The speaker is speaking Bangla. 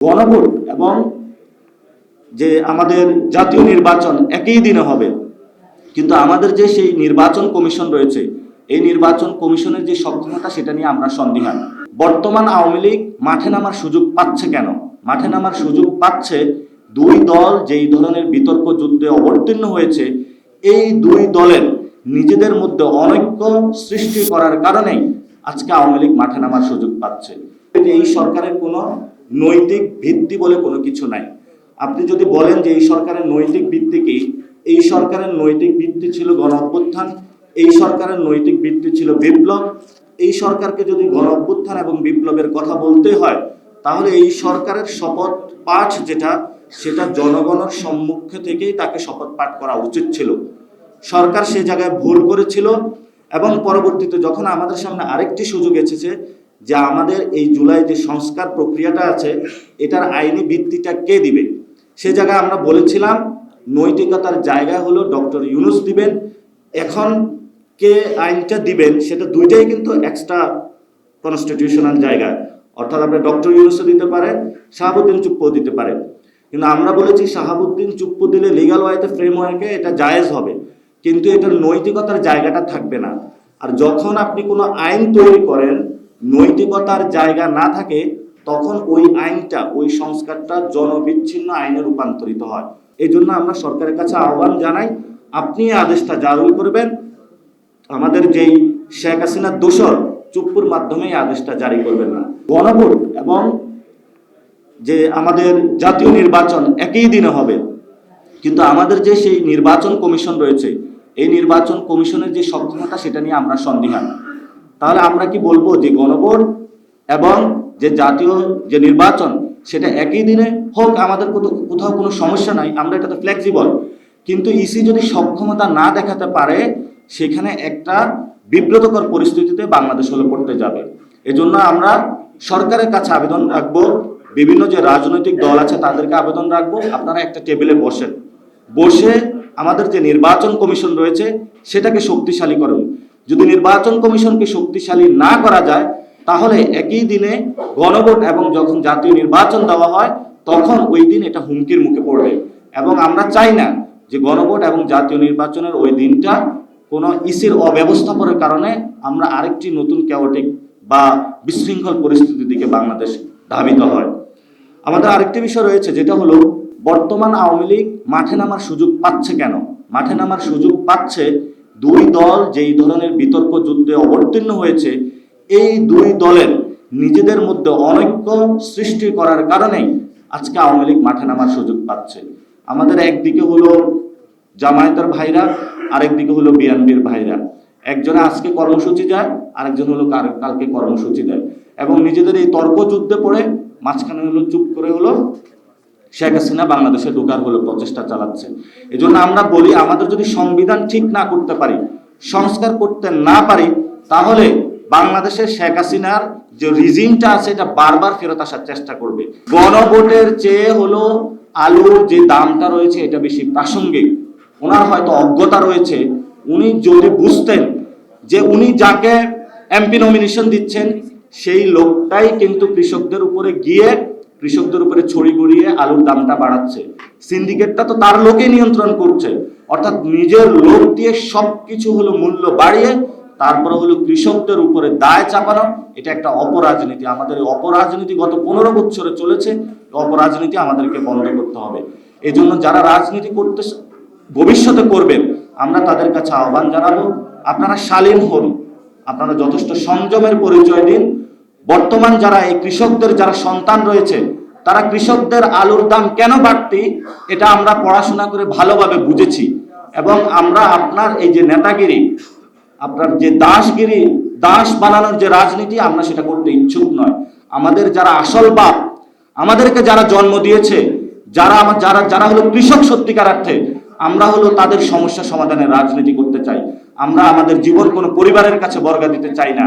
গণভোট এবং যে আমাদের জাতীয় নির্বাচন একই দিনে হবে। কিন্তু আমাদের যে সেই নির্বাচন কমিশন রয়েছে, এই নির্বাচন কমিশনের যে সক্ষমতা সেটা নিয়ে আমরা সন্দিহান। বর্তমান আওয়ামী লীগ মাঠে নামার সুযোগ পাচ্ছে কেন? মাঠে নামার সুযোগ পাচ্ছে দুই দল যেই ধরনের বিতর্ক যুদ্ধে অবতীর্ণ হয়েছে, এই দুই দলের নিজেদের মধ্যে অনৈক্য সৃষ্টি করার কারণেই আজকে আওয়ামী লীগ মাঠে নামার সুযোগ পাচ্ছে। এই সরকারের কোনো নৈতিক ভিত্তি বলে কোনো কিছু নাই। আপনি যদি বলেন যে এই সরকারের নৈতিক ভিত্তি কি, এই সরকারের নৈতিক ভিত্তি ছিল গণ অভ্যুত্থান, এই সরকারের নৈতিক ভিত্তি ছিল বিপ্লব, এই সরকারকে যদি গণ অভ্যুত্থান এবং বিপ্লবের কথা বলতে হয়, তাহলে এই সরকারের শপথ পাঠ যেটা, সেটা জনগণের সম্মুখে থেকেই তাকে শপথ পাঠ করা উচিত ছিল। সরকার সে জায়গায় ভুল করেছিল এবং পরবর্তীতে যখন আমাদের সামনে আরেকটি সুযোগ এসেছে যে আমাদের এই জুলাই যে সংস্কার প্রক্রিয়াটা আছে, এটার আইনি ভিত্তিটা কে দিবে? সে জায়গায় আমরা বলেছিলাম, নৈতিকতার জায়গা হলো ডক্টর ইউনুস দিবেন। এখন কে আইনটা দিবেন, সেটা দুইটাই কিন্তু এক্সট্রা কনস্টিটিউশনাল জায়গা। অর্থাৎ আপনি ডক্টর ইউনুসও দিতে পারেন শাহাবুদ্দিন চুপ্পও দিতে পারেন কিন্তু আমরা বলেছি শাহাবুদ্দিন চুপ্পু দিলে লিগাল ওয়াইতে ফ্রেমওয়ার্কে এটা জায়েজ হবে। কিন্তু এটার নৈতিকতার জায়গাটা থাকবে না। আর যখন আপনি কোনো আইন তৈরি করেন নৈতিকতার জায়গা না থাকে, তখন ওই আইনটা, ওই সংস্কারটা জনবিচ্ছিন্ন আইনে রূপান্তরিত হয়। এই জন্য আমরা সরকারের কাছে আহ্বান জানাই, আপনি আদেশটা জারি করবেন। আমাদের যেই শেখ হাসিনার দোষর, চুপ্পুর মাধ্যমে আদেশটা জারি করবেন না। গণভোট এবং যে আমাদের জাতীয় নির্বাচন একই দিনে হবে, কিন্তু আমাদের যে সেই নির্বাচন কমিশন রয়েছে, এই নির্বাচন কমিশনের যে সক্ষমতা, সেটা নিয়ে আমরা সন্দিহান। তাহলে আমরা কি বলব যে গণভোট এবং যে জাতীয় যে নির্বাচন, সেটা একই দিনে হোক, আমাদের কোথাও কোনো সমস্যা নাই, আমরা এটাতে ফ্লেক্সিবল কিন্তু ইসি যদি সক্ষমতা না দেখাতে পারে, সেখানে একটা বিব্রতকর পরিস্থিতিতে বাংলাদেশ হলে পড়তে যাবে। এজন্য আমরা সরকারের কাছে আবেদন রাখব, বিভিন্ন যে রাজনৈতিক দল আছে তাদেরকে আবেদন রাখব, আপনারা একটা টেবিলে বসেন। বসে আমাদের যে নির্বাচন কমিশন রয়েছে, সেটাকে শক্তিশালী করুন। যদি নির্বাচন কমিশনকে শক্তিশালী না করা যায়, তাহলে একই দিনে গণভোট এবং যখন জাতীয় নির্বাচন দেওয়া হয়, তখন ওই দিন এটা হুমকির মুখে পড়বে। এবং আমরা চাই না যে গণভোট এবং জাতীয় নির্বাচনের ওই দিনটা কোনো ইসির অব্যবস্থাপনার কারণে আমরা আরেকটি নতুন ক্যাওটিক বা বিশৃঙ্খল পরিস্থিতির দিকে বাংলাদেশ ধাবিত হয়। আমাদের আরেকটি বিষয় রয়েছে, যেটা হলো বর্তমান আওয়ামী লীগ মাঠে নামার সুযোগ পাচ্ছে কেন? মাঠে নামার সুযোগ পাচ্ছে দুই দল যেই ধরনের বিতর্ক যুদ্ধে অবতীর্ণ হয়েছে, এই দুই দলের নিজেদের মধ্যে অনৈক্য সৃষ্টি করার কারণেই আজকে আওয়ামী লীগ মাঠে নামার সুযোগ পাচ্ছে। আমাদের একদিকে হলো জামায়াতের ভাইরা, আরেকদিকে হলো বিএনপির ভাইরা। একজনে আজকে কর্মসূচি যায় আরেকজন হলো কালকে কর্মসূচি দেয়। এবং নিজেদের এই তর্ক যুদ্ধে পড়ে মাঝখানে হলো চুপ করে হলো শেখ হাসিনা বাংলাদেশে ঢোকার হলো প্রচেষ্টা চালাচ্ছে। এই আমরা বলি, আমাদের যদি সংবিধান ঠিক না করতে পারি, সংস্কার করতে না পারি, তাহলে বাংলাদেশের শেখ হাসিনার যে রিজিমটা আছে, এটা বারবার ফেরত আসার চেষ্টা করবে। গণভোটের চেয়ে হলো আলুর যে দামটা রয়েছে, এটা বেশি প্রাসঙ্গিক। ওনার হয়তো অজ্ঞতা রয়েছে। উনি যদি বুঝতেন যে উনি যাকে এমপি নমিনেশন দিচ্ছেন, সেই লোকটাই কিন্তু কৃষকদের উপরে গিয়ে কৃষকদের উপরে ছড়ি গড়িয়ে আলুর দামটা বাড়াচ্ছে। সিন্ডিকেটটা তো তার লোকে নিয়ন্ত্রণ করছে। অর্থাৎ নিজের লোক দিয়ে সবকিছু হলো মূল্য বাড়িয়ে, তারপরে হলো কৃষকদের উপরে দায় চাপানো। এটা একটা অপরাজনীতি। আমাদের অপরাজনীতি গত পনেরো বছরে চলেছে। অপরাজনীতি আমাদেরকে বন্ধ করতে হবে। এই জন্য যারা রাজনীতি করতে ভবিষ্যতে করবেন, আমরা তাদের কাছে আহ্বান জানাব, আপনারা শালীন হন। আপনারা যথেষ্ট সংযমের পরিচয় দিন। বর্তমান যারা এই কৃষকদের যারা সন্তান রয়েছে, তারা কৃষকদের আলুর দাম কেন বাড়তি, এটা আমরা পড়াশোনা করে ভালোভাবে বুঝেছি। এবং আমরা আপনার এই যে নেতাগিরি, আপনার যে দাসগিরি, দাস বানানোর যে রাজনীতি, আমরা সেটা করতে ইচ্ছুক নয়। আমাদের যারা আসল বাপ, আমাদেরকে যারা জন্ম দিয়েছে, যারা আমার, যারা যারা হলো কৃষক সত্যিকার অর্থে, আমরা হলো তাদের সমস্যা সমাধানের রাজনীতি করতে চাই। আমরা আমাদের জীবন কোনো পরিবারের কাছে বর্গা দিতে চাই না।